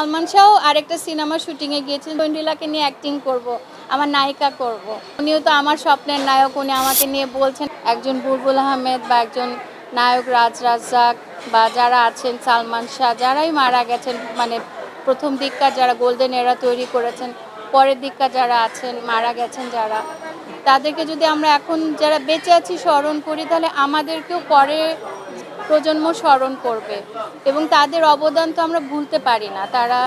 সালমান শাহ আরেকটা সিনেমা শুটিংয়ে গিয়েছেন তৈন্ডিলাকে নিয়ে অ্যাক্টিং করব, আমার নায়িকা করব। উনিও তো আমার স্বপ্নের নায়ক, উনি আমাকে নিয়ে বলছেন, একজন বুলবুল আহমেদ বা একজন নায়ক রাজ রাজ্জাক বা যারা আছেন সালমান শাহ, যারাই মারা গেছেন মানে প্রথম দিককার যারা গোল্ডেন এরা তৈরি করেছেন, পরের দিককার যারা আছেন, মারা গেছেন যারা, তাদেরকে যদি আমরা এখন যারা বেঁচে আছি, স্মরণ করি, তাহলে আমাদেরকেও পরে প্রজন্ম স্মরণ করবে। এবং তাদের অবদান তো আমরা ভুলতে পারি না। তারা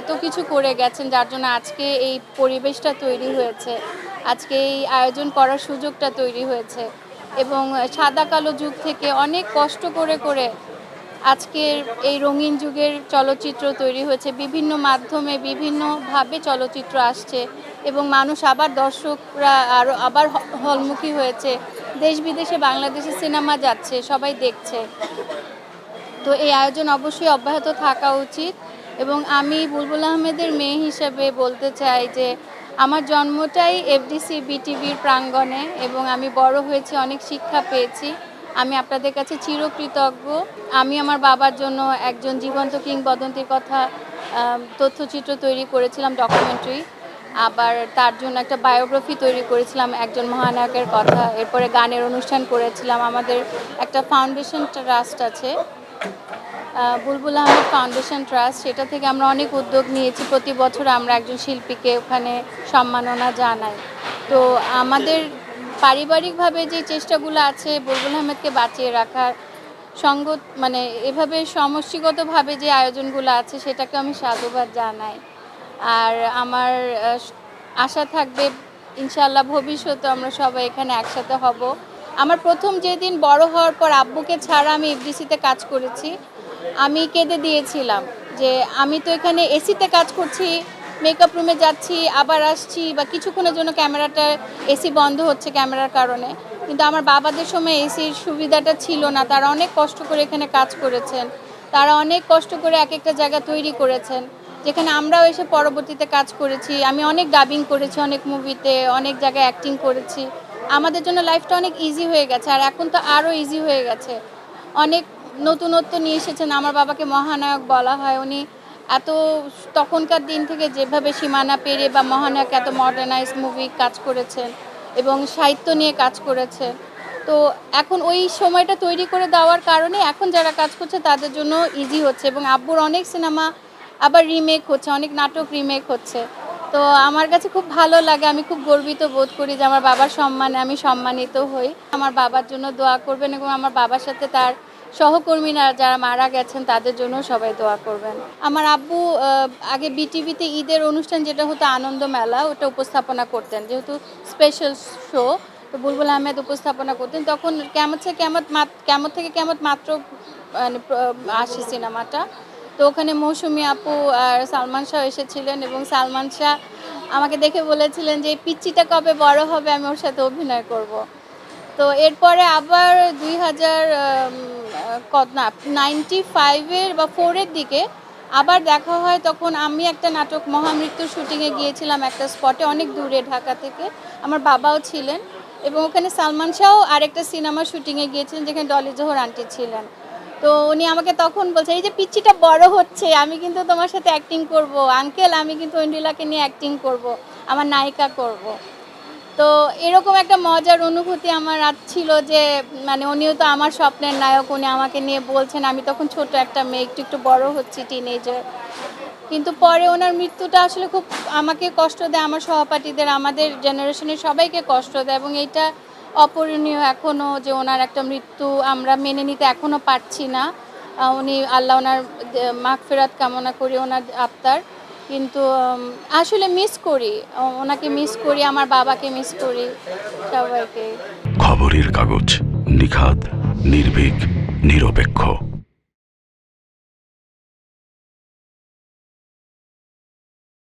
এত কিছু করে গেছেন যার জন্য আজকে এই পরিবেশটা তৈরি হয়েছে। আজকে এই আয়োজন করার সুযোগটা তৈরি হয়েছে। এবং সাদা কালো যুগ থেকে অনেক কষ্ট করে করে আজকের এই রঙিন যুগের চলচ্চিত্র তৈরি হয়েছে। বিভিন্ন মাধ্যমে বিভিন্নভাবে চলচ্চিত্র আসছে এবং মানুষ আবার দর্শকরা আরও আবার হলমুখী হয়েছে। দেশ বিদেশে বাংলাদেশে সিনেমা যাচ্ছে, সবাই দেখছে। তো এই আয়োজন অবশ্যই অব্যাহত থাকা উচিত এবং আমি বুলবুল আহমেদের মেয়ে হিসেবে বলতে চাই যে, আমার জন্মটাই এফডিসি বিটিভির প্রাঙ্গণে এবং আমি বড় হয়েছি, অনেক শিক্ষা পেয়েছি। আমি আপনাদের কাছে চিরকৃতজ্ঞ। আমি আমার বাবার জন্য একজন জীবন্ত কিংবদন্তির কথা তথ্যচিত্র তৈরি করেছিলাম ডকুমেন্টারি আবার তার জন্য একটা বায়োগ্রাফি তৈরি করেছিলাম, একজন মহানায়কের কথা। এরপরে গানের অনুষ্ঠান করেছিলাম। আমাদের একটা ফাউন্ডেশন ট্রাস্ট আছে। বুলবুল আহমেদ ফাউন্ডেশন ট্রাস্ট সেটা থেকে আমরা অনেক উদ্যোগ নিয়েছি। প্রতি বছর আমরা একজন শিল্পীকে ওখানে সম্মাননা জানাই। তো আমাদের পারিবারিকভাবে যে চেষ্টাগুলো আছে, বুলবুল আহমেদকে বাঁচিয়ে রাখার সঙ্গত মানে এভাবে সমষ্টিগতভাবে যে আয়োজনগুলো আছে, সেটাকে আমি সাধুবাদ জানাই। আর আমার আশা থাকবে ইনশাল্লাহ ভবিষ্যতে আমরা সবাই এখানে একসাথে হব। আমার প্রথম যেদিন বড় হওয়ার পর আব্বুকে ছাড়া আমি এফডিসিতে কাজ করেছি, আমি কেঁদে দিয়েছিলাম যে আমি তো এখানে এসিতে কাজ করছি মেকআপ রুমে যাচ্ছি, আবার আসছি বা কিছুক্ষণের জন্য ক্যামেরাটা এসি বন্ধ হচ্ছে ক্যামেরার কারণে। কিন্তু আমার বাবাদের সময় এসির সুবিধাটা ছিল না, তারা অনেক কষ্ট করে এখানে কাজ করেছেন, তারা অনেক কষ্ট করে এক একটা জায়গা তৈরি করেছেন। যেখানে আমরাও এসে পরবর্তীতে কাজ করেছি। আমি অনেক ডাবিং করেছি, অনেক মুভিতে অনেক জায়গায় অ্যাক্টিং করেছি। আমাদের জন্য লাইফটা অনেক ইজি হয়ে গেছে, আর এখন তো আরও ইজি হয়ে গেছে। অনেক নতুনত্ব নিয়ে এসেছেন, আমার বাবাকে মহানায়ক বলা হয়। উনি এত তখনকার দিন থেকে যেভাবে সীমানা পেরে বা মহানায়ক এত মডার্নাইজ মুভি কাজ করেছেন এবং সাহিত্য নিয়ে কাজ করেছে। তো এখন ওই সময়টা তৈরি করে দেওয়ার কারণে এখন যারা কাজ করছে তাদের জন্য ইজি হচ্ছে এবং আব্বুর অনেক সিনেমা আবার রিমেক হচ্ছে, অনেক নাটক রিমেক হচ্ছে। তো আমার কাছে খুব ভালো লাগে, আমি খুব গর্বিত বোধ করি যে আমার বাবার সম্মানে আমি সম্মানিত হই। আমার বাবার জন্য দোয়া করবেন এবং আমার বাবার সাথে তার সহকর্মীরা যারা মারা গেছেন, তাদের জন্য সবাই দোয়া করবেন। আমার আব্বু আগে বিটিভিতে ঈদের অনুষ্ঠান যেটা হতো আনন্দ মেলা, ওটা উপস্থাপনা করতেন। যেহেতু স্পেশাল শো তো বুলবুল আহমেদ উপস্থাপনা করতেন। তখন কেমন থেকে কেমন কেমন থেকে কেমন মাত্র মানে আসে সিনেমাটা। তো ওখানে মৌসুমি আপু আর সালমান শাহ এসেছিলেন এবং সালমান শাহ আমাকে দেখে বলেছিলেন যে এই কবে বড় হবে আমি ওর সাথে অভিনয় করব। তো এরপরে আবার দুই হাজার কত না নাইনটি ফাইভের বা ফোরের দিকে আবার দেখা হয় তখন আমি একটা নাটক, মহামৃত্যুর শুটিংয়ে গিয়েছিলাম একটা স্পটে অনেক দূরে ঢাকা থেকে, আমার বাবাও ছিলেন এবং ওখানে সালমান শাহও আরেকটা সিনেমা শুটিংয়ে গিয়েছিলেন যেখানে ডলি জোহর আন্টি ছিলেন তো উনি আমাকে তখন বলছে, এই যে পিচ্চিটা বড় হচ্ছে, আমি কিন্তু তোমার সাথে অ্যাক্টিং করব। আঙ্কেল, আমি কিন্তু ঐন্ডিলাকে নিয়ে অ্যাক্টিং করব, আমার নায়িকা করব। তো এরকম একটা মজার অনুভূতি আমার আজ ছিল যে মানে উনিও তো আমার স্বপ্নের নায়ক, উনি আমাকে নিয়ে বলছেন, আমি তখন ছোট একটা মেয়ে, একটু একটু বড় হচ্ছি টিনেজার কিন্তু পরে ওনার মৃত্যুটা আসলে খুব আমাকে কষ্ট দেয়, আমার সহপাঠীদের, আমাদের জেনারেশনের সবাইকে কষ্ট দেয় এবং এটা অপূরণীয় এখনও যে ওনার একটা মৃত্যু আমরা মেনে নিতে এখনও পারছি না। উনি আল্লাহ ওনার মাঘ ফেরাত কামনা করি ওনার আত্মার কিন্তু আসলে মিস করি। ওনাকে মিস করি, আমার বাবাকে মিস করি, সবাইকে। খবরের কাগজ নিখাদ, নির্ভীক, নিরপেক্ষ।